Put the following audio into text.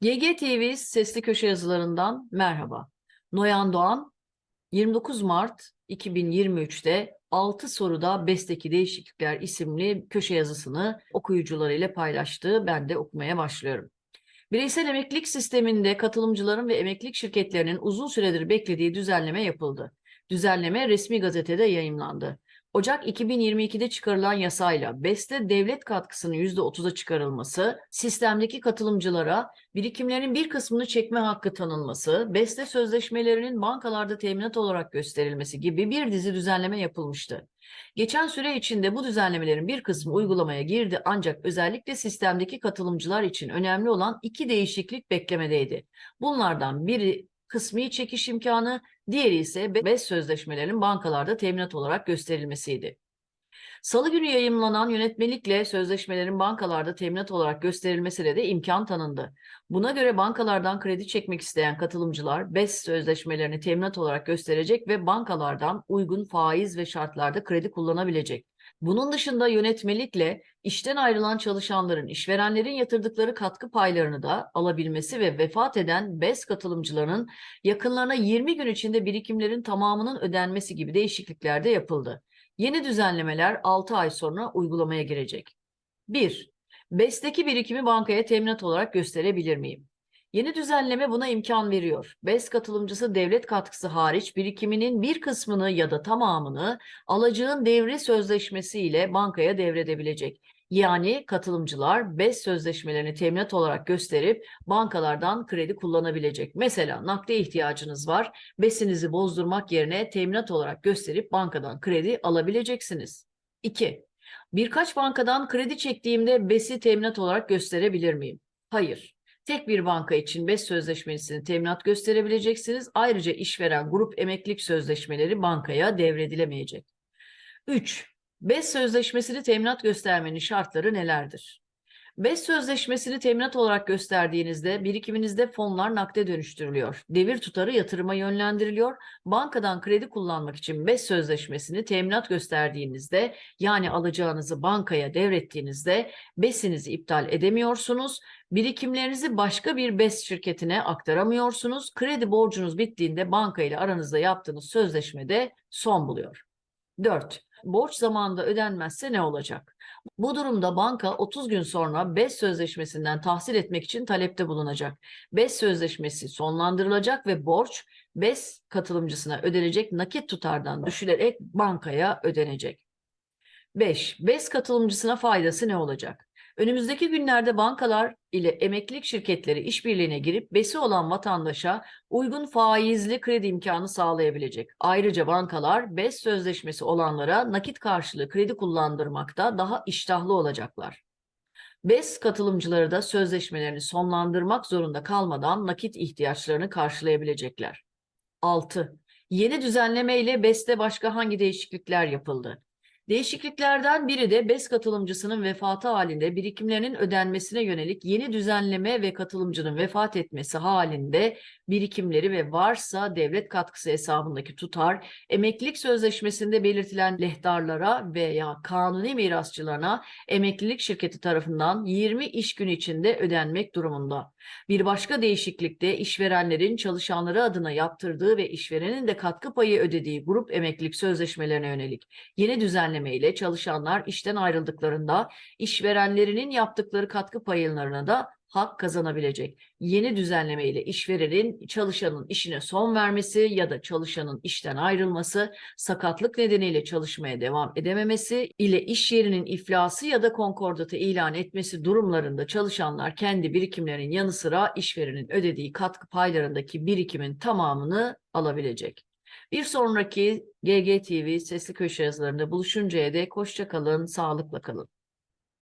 GGTV sesli köşe yazılarından merhaba. Noyan Doğan 29 Mart 2023'te 6 soruda BES'teki değişiklikler isimli köşe yazısını okuyucularıyla paylaştı. Ben de okumaya başlıyorum. Bireysel emeklilik sisteminde katılımcıların ve emeklilik şirketlerinin uzun süredir beklediği düzenleme yapıldı. Düzenleme resmi gazetede yayımlandı. Ocak 2022'de çıkarılan yasayla BES'te devlet katkısının %30'a çıkarılması, sistemdeki katılımcılara birikimlerin bir kısmını çekme hakkı tanınması, BES'te sözleşmelerinin bankalarda teminat olarak gösterilmesi gibi bir dizi düzenleme yapılmıştı. Geçen süre içinde bu düzenlemelerin bir kısmı uygulamaya girdi ancak özellikle sistemdeki katılımcılar için önemli olan iki değişiklik beklemedeydi. Bunlardan biri kısmi çekiş imkanı, diğeri ise BES sözleşmelerinin bankalarda teminat olarak gösterilmesiydi. Salı günü yayımlanan yönetmelikle sözleşmelerin bankalarda teminat olarak gösterilmesine de imkan tanındı. Buna göre bankalardan kredi çekmek isteyen katılımcılar BES sözleşmelerini teminat olarak gösterecek ve bankalardan uygun faiz ve şartlarda kredi kullanabilecek. Bunun dışında yönetmelikle işten ayrılan çalışanların işverenlerin yatırdıkları katkı paylarını da alabilmesi ve vefat eden BES katılımcılarının yakınlarına 20 gün içinde birikimlerin tamamının ödenmesi gibi değişiklikler de yapıldı. Yeni düzenlemeler 6 ay sonra uygulamaya girecek. 1. BES'teki birikimi bankaya teminat olarak gösterebilir miyim? Yeni düzenleme buna imkan veriyor. BES katılımcısı devlet katkısı hariç birikiminin bir kısmını ya da tamamını alacağın devri sözleşmesi ile bankaya devredebilecek. Yani katılımcılar BES sözleşmelerini teminat olarak gösterip bankalardan kredi kullanabilecek. Mesela nakde ihtiyacınız var. BES'inizi bozdurmak yerine teminat olarak gösterip bankadan kredi alabileceksiniz. 2. Birkaç bankadan kredi çektiğimde BES'i teminat olarak gösterebilir miyim? Hayır. Tek bir banka için BES sözleşmesini teminat gösterebileceksiniz. Ayrıca işveren grup emeklilik sözleşmeleri bankaya devredilemeyecek. 3. BES sözleşmesini teminat göstermenin şartları nelerdir? BES sözleşmesini teminat olarak gösterdiğinizde birikiminizde fonlar nakde dönüştürülüyor. Devir tutarı yatırıma yönlendiriliyor. Bankadan kredi kullanmak için BES sözleşmesini teminat gösterdiğinizde yani alacağınızı bankaya devrettiğinizde BES'inizi iptal edemiyorsunuz. Birikimlerinizi başka bir BES şirketine aktaramıyorsunuz. Kredi borcunuz bittiğinde banka ile aranızda yaptığınız sözleşmede son buluyor. 4. Borç zamanında ödenmezse ne olacak? Bu durumda banka 30 gün sonra BES sözleşmesinden tahsil etmek için talepte bulunacak. BES sözleşmesi sonlandırılacak ve borç BES katılımcısına ödenecek nakit tutardan düşülerek bankaya ödenecek. 5. BES katılımcısına faydası ne olacak? Önümüzdeki günlerde bankalar ile emeklilik şirketleri işbirliğine girip besi olan vatandaşa uygun faizli kredi imkanı sağlayabilecek. Ayrıca bankalar BES sözleşmesi olanlara nakit karşılığı kredi kullandırmakta daha iştahlı olacaklar. BES katılımcıları da sözleşmelerini sonlandırmak zorunda kalmadan nakit ihtiyaçlarını karşılayabilecekler. 6. Yeni düzenleme ile BES'te başka hangi değişiklikler yapıldı? Değişikliklerden biri de BES katılımcısının vefatı halinde birikimlerinin ödenmesine yönelik yeni düzenleme ve katılımcının vefat etmesi halinde birikimleri ve varsa devlet katkısı hesabındaki tutar, emeklilik sözleşmesinde belirtilen lehtarlara veya kanuni mirasçılarına emeklilik şirketi tarafından 20 iş günü içinde ödenmek durumunda. Bir başka değişiklik de işverenlerin çalışanları adına yaptırdığı ve işverenin de katkı payı ödediği grup emeklilik sözleşmelerine yönelik. Yeni düzenleme ile çalışanlar işten ayrıldıklarında işverenlerinin yaptıkları katkı paylarına da hak kazanabilecek. Yeni düzenleme ile işverenin çalışanın işine son vermesi ya da çalışanın işten ayrılması, sakatlık nedeniyle çalışmaya devam edememesi ile iş yerinin iflası ya da konkordatı ilan etmesi durumlarında çalışanlar kendi birikimlerinin yanı sıra işverenin ödediği katkı paylarındaki birikimin tamamını alabilecek. Bir sonraki GGTV sesli köşe yazılarında buluşuncaya dek hoşça kalın, sağlıkla kalın.